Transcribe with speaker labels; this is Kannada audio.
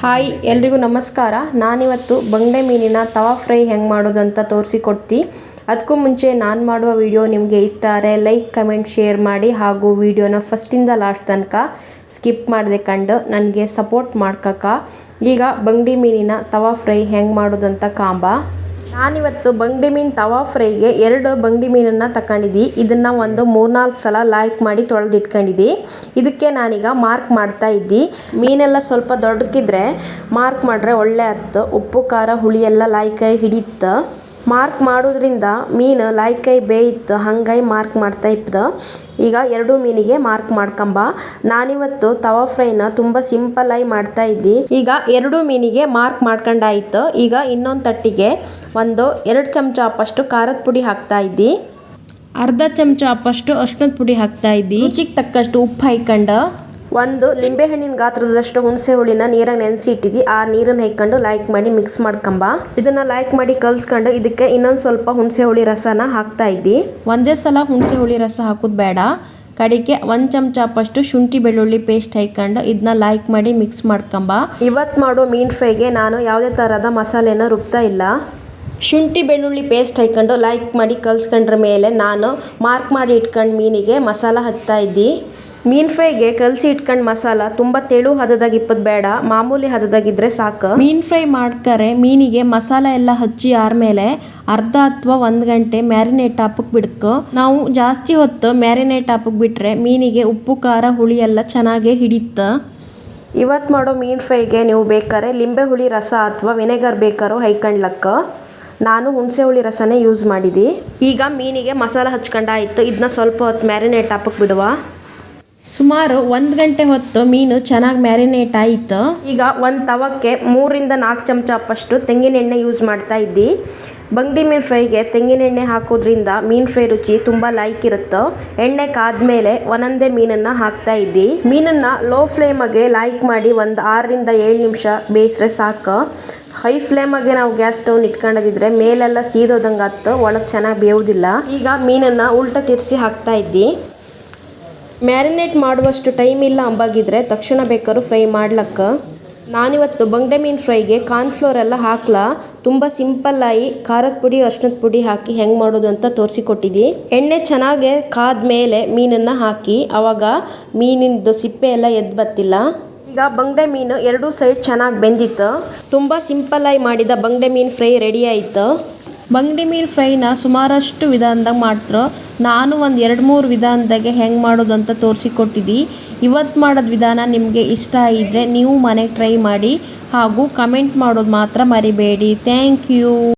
Speaker 1: ಹಾಯ್, ಎಲ್ರಿಗೂ ನಮಸ್ಕಾರ. ನಾನಿವತ್ತು ಬಂಗಡೆ ಮೀನಿನ ತವಾ ಫ್ರೈ ಹೆಂಗೆ ಮಾಡೋದಂತ ತೋರಿಸಿಕೊಡ್ತಿ. ಅದಕ್ಕೂ ಮುಂಚೆ ನಾನು ಮಾಡುವ ವಿಡಿಯೋ ನಿಮಗೆ ಇಷ್ಟ ಆದರೆ ಲೈಕ್, ಕಮೆಂಟ್, ಶೇರ್ ಮಾಡಿ ಹಾಗೂ ವಿಡಿಯೋನ ಫಸ್ಟಿಂದ ಲಾಸ್ಟ್ ತನಕ ಸ್ಕಿಪ್ ಮಾಡದೆ ಕಂಡು ನನಗೆ ಸಪೋರ್ಟ್ ಮಾಡ್ಕಕ್ಕ. ಈಗ ಬಂಗಡಿ ಮೀನಿನ ತವಾ ಫ್ರೈ ಹೆಂಗೆ ಮಾಡೋದಂತ ಕಾಂಬ. ನಾನಿವತ್ತು ಬಂಗಡಿ ಮೀನು ತವಾ ಫ್ರೈಗೆ ಎರಡು ಬಂಗಡಿ ಮೀನನ್ನು ತಗೊಂಡಿದ್ದಿ ಇದನ್ನು ಒಂದು ಮೂರ್ನಾಲ್ಕು ಸಲ ಲಾಯ್ಕ್ ಮಾಡಿ ತೊಳೆದಿಟ್ಕೊಂಡಿದ್ದಿ. ಇದಕ್ಕೆ ನಾನೀಗ ಮಾರ್ಕ್ ಮಾಡ್ತಾ ಇದ್ದಿ. ಮೀನೆಲ್ಲ ಸ್ವಲ್ಪ ದೊಡ್ಡಕ್ಕಿದ್ರೆ ಮಾರ್ಕ್ ಮಾಡಿದ್ರೆ ಒಳ್ಳೆ ಹತ್ತು ಉಪ್ಪು, ಖಾರ, ಹುಳಿ ಎಲ್ಲ ಲಾಯ್ಕಾಗಿ ಹಿಡಿಯುತ್ತೆ ಮಾರ್ಕ್ ಮಾಡೋದ್ರಿಂದ ಮೀನು ಲಾಯ್ಕೈ ಬೇಯಿತ್ತು ಹಂಗಾಗಿ ಮಾರ್ಕ್ ಮಾಡ್ತಾ ಇಪ್ಪದ. ಈಗ ಎರಡು ಮೀನಿಗೆ ಮಾರ್ಕ್ ಮಾಡ್ಕೊಂಬ. ನಾನಿವತ್ತು ತವಾ ಫ್ರೈನ ತುಂಬ ಆಗಿ ಮಾಡ್ತಾ ಇದ್ದಿ. ಈಗ ಎರಡು ಮೀನಿಗೆ ಮಾರ್ಕ್ ಮಾಡ್ಕೊಂಡಾಯ್ತು. ಈಗ ಇನ್ನೊಂದು ತಟ್ಟಿಗೆ ಒಂದು ಎರಡು ಚಮಚ ಅಪ್ಪಷ್ಟು ಖಾರದ ಪುಡಿ ಹಾಕ್ತಾ ಇದ್ದಿ. ಅರ್ಧ ಚಮಚ ಅಪ್ಪಷ್ಟು ಅರ್ಶಿನದ ಪುಡಿ ಹಾಕ್ತಾ ಇದ್ದಿ. ರುಚಿಗೆ ತಕ್ಕಷ್ಟು ಉಪ್ಪು ಹಾಯ್ಕೊಂಡು ಒಂದು ಲಿಂಬೆಹಣ್ಣಿನ ಗಾತ್ರದಷ್ಟು ಹುಣಸೆ ಹುಳಿನ ನೀರಾಗ ನೆನೆಸಿ ಇಟ್ಟಿದ್ದಿ ಆ ನೀರನ್ನು ಹೈಕೊಂಡು ಲೈಕ್ ಮಾಡಿ ಮಿಕ್ಸ್ ಮಾಡ್ಕೊಂಬ. ಇದನ್ನ ಲೈಕ್ ಮಾಡಿ ಕಲ್ಸ್ಕೊಂಡು ಇದಕ್ಕೆ ಇನ್ನೊಂದು ಸ್ವಲ್ಪ ಹುಣಸೆ ಹುಳಿ ರಸನ ಹಾಕ್ತಾ ಇದ್ದಿ. ಒಂದೇ ಸಲ ಹುಣಸೆ ಹುಳಿ ರಸ ಹಾಕೋದು ಬೇಡ. ಕಡೆಗೆ ಒಂದು ಚಮಚ ಅಪ್ಪಷ್ಟು ಶುಂಠಿ ಬೆಳ್ಳುಳ್ಳಿ ಪೇಸ್ಟ್ ಹೈಕೊಂಡು ಇದನ್ನ ಲೈಕ್ ಮಾಡಿ ಮಿಕ್ಸ್ ಮಾಡ್ಕೊಂಬ. ಇವತ್ತು ಮಾಡೋ ಮೀನ್ ಫ್ರೈಗೆ ನಾನು ಯಾವುದೇ ಥರದ ಮಸಾಲೆನ ರುಬ್ತಾ ಇಲ್ಲ. ಶುಂಠಿ ಬೆಳ್ಳುಳ್ಳಿ ಪೇಸ್ಟ್ ಹೈಕೊಂಡು ಲೈಕ್ ಮಾಡಿ ಕಲ್ಸ್ಕೊಂಡ್ರ ಮೇಲೆ ನಾನು ಮಾರ್ಕ್ ಮಾಡಿ ಇಟ್ಕೊಂಡು ಮೀನಿಗೆ ಮಸಾಲ ಹಚ್ತಾ ಇದ್ದಿ. ಮೀನ್ ಫ್ರೈಗೆ ಕಲಸಿ ಇಟ್ಕೊಂಡು ಮಸಾಲ ತುಂಬಾ ತೆಳು ಹದದಾಗ ಇಪ್ಪದ್ ಬೇಡ ಮಾಮೂಲಿ ಹದದಾಗಿದ್ರೆ ಸಾಕು. ಮೀನ್ ಫ್ರೈ ಮಾಡ್ತಾರೆ ಮೀನಿಗೆ ಮಸಾಲ ಎಲ್ಲ ಹಚ್ಚಿ ಆದ್ಮೇಲೆ ಅರ್ಧ ಅಥವಾ ಒಂದ್ ಗಂಟೆ ಮ್ಯಾರಿನೇಟ್ ಹಾಪಕ್ ಬಿಡ್ಕೊ. ನಾವು ಜಾಸ್ತಿ ಹೊತ್ತು ಮ್ಯಾರಿನೇಟ್ ಹಾಪಕ್ ಬಿಟ್ರೆ ಮೀನಿಗೆ ಉಪ್ಪು ಖಾರ ಹುಳಿ ಎಲ್ಲ ಚೆನ್ನಾಗೇ ಹಿಡಿತ. ಇವತ್ತು ಮಾಡೋ ಮೀನ್ ಫ್ರೈಗೆ ನೀವು ಬೇಕಾರೆ ಲಿಂಬೆ ಹುಳಿ ರಸ ಅಥವಾ ವಿನೆಗರ್ ಬೇಕಾರೋ ಹೈಕಂಡ್ಲಕ್ಕ. ನಾನು ಹುಣಸೆ ಹುಳಿ ರಸನೇ ಯೂಸ್ ಮಾಡಿದಿ. ಈಗ ಮೀನಿಗೆ ಮಸಾಲ ಹಚ್ಕೊಂಡಾಯಿತು ಇದನ್ನ ಸ್ವಲ್ಪ ಹೊತ್ತು ಮ್ಯಾರಿನೇಟ್ ಹಾಪಕ್ ಬಿಡುವ. ಸುಮಾರು ಒಂದು ಗಂಟೆ ಹೊತ್ತು ಮೀನು ಚೆನ್ನಾಗಿ ಮ್ಯಾರಿನೇಟ್ ಆಯಿತು. ಈಗ ಒಂದು ತವಕ್ಕೆ ಮೂರಿಂದ ನಾಲ್ಕು ಚಮಚ ಅಪ್ಪಷ್ಟು ತೆಂಗಿನ ಎಣ್ಣೆ ಯೂಸ್ ಮಾಡ್ತಾ ಇದ್ದಿ. ಬಂಗಡಿ ಮೀನು ಫ್ರೈಗೆ ತೆಂಗಿನ ಎಣ್ಣೆ ಹಾಕೋದ್ರಿಂದ ಮೀನು ಫ್ರೈ ರುಚಿ ತುಂಬ ಲೈಕ್ ಇರುತ್ತೆ, ಎಣ್ಣೆ ಕಾದ್ಮೇಲೆ ಒಂದೊಂದೇ ಮೀನನ್ನು ಹಾಕ್ತಾ ಇದ್ದಿ. ಮೀನನ್ನು ಲೋ ಫ್ಲೇಮಗೆ ಲೈಕ್ ಮಾಡಿ ಒಂದು ಆರರಿಂದ ಏಳು ನಿಮಿಷ ಬೇಯಿಸ್ರೆ ಸಾಕು. ಹೈ ಫ್ಲೇಮಾಗೆ ನಾವು ಗ್ಯಾಸ್ ಸ್ಟೌನ್ ಇಟ್ಕೊಂಡಿದ್ರೆ ಮೇಲೆಲ್ಲ ಸೀದೋದಂಗೆ ಹತ್ತು ಒಳಗೆ ಚೆನ್ನಾಗಿ ಬೇಯೋದಿಲ್ಲ. ಈಗ ಮೀನನ್ನು ಉಲ್ಟ ತಿರ್ಸಿ ಹಾಕ್ತಾ ಇದ್ದಿ. ಮ್ಯಾರಿನೇಟ್ ಮಾಡುವಷ್ಟು ಟೈಮ್ ಇಲ್ಲ ಅಂಬಾಗಿದ್ರೆ ತಕ್ಷಣ ಬೇಕಾದ್ರೂ ಫ್ರೈ ಮಾಡ್ಲಕ್ಕ. ನಾನಿವತ್ತು ಬಂಗಡೆ ಮೀನು ಫ್ರೈಗೆ ಕಾರ್ನ್ಫ್ಲೋರ್ ಎಲ್ಲ ಹಾಕ್ಲಾ. ತುಂಬ ಸಿಂಪಲ್ಲಾಗಿ ಖಾರದ ಪುಡಿ, ಅರ್ಶಿನದ ಪುಡಿ ಹಾಕಿ ಹೆಂಗೆ ಮಾಡೋದು ಅಂತ ತೋರಿಸಿಕೊಟ್ಟಿದ್ದಿ. ಎಣ್ಣೆ ಚೆನ್ನಾಗಿ ಕಾದ್ಮೇಲೆ ಮೀನನ್ನು ಹಾಕಿ ಆವಾಗ ಮೀನಿಂದು ಸಿಪ್ಪೆ ಎಲ್ಲ ಎದ್ದು ಬತ್ತಿಲ್ಲ. ಈಗ ಬಂಗಡೆ ಮೀನು ಎರಡೂ ಸೈಡ್ ಚೆನ್ನಾಗಿ ಬೆಂದಿತ್ತು. ತುಂಬ ಸಿಂಪಲ್ಲಾಗಿ ಮಾಡಿದ ಬಂಗಡೆ ಮೀನು ಫ್ರೈ ರೆಡಿ ಆಯಿತು. ಬಂಗ್ಡೆ ಮೀನು ಫ್ರೈನ ಸುಮಾರಷ್ಟು ವಿಧಾನದಾಗ ಮಾಡ್ತಾರೆ. ನಾನು ಒಂದು ಎರಡು ಮೂರು ವಿಧಾನದಾಗೆ ಹೆಂಗೆ ಮಾಡೋದು ಅಂತ ತೋರಿಸಿಕೊಟ್ಟಿದ್ದಿ ಇವತ್ತು ಮಾಡೋದು ವಿಧಾನ ನಿಮಗೆ ಇಷ್ಟ ಇದ್ದರೆ ನೀವು ಮನೆಗೆ ಟ್ರೈ ಮಾಡಿ ಹಾಗೂ ಕಮೆಂಟ್ ಮಾಡೋದು ಮಾತ್ರ ಮರಿಬೇಡಿ. Thank you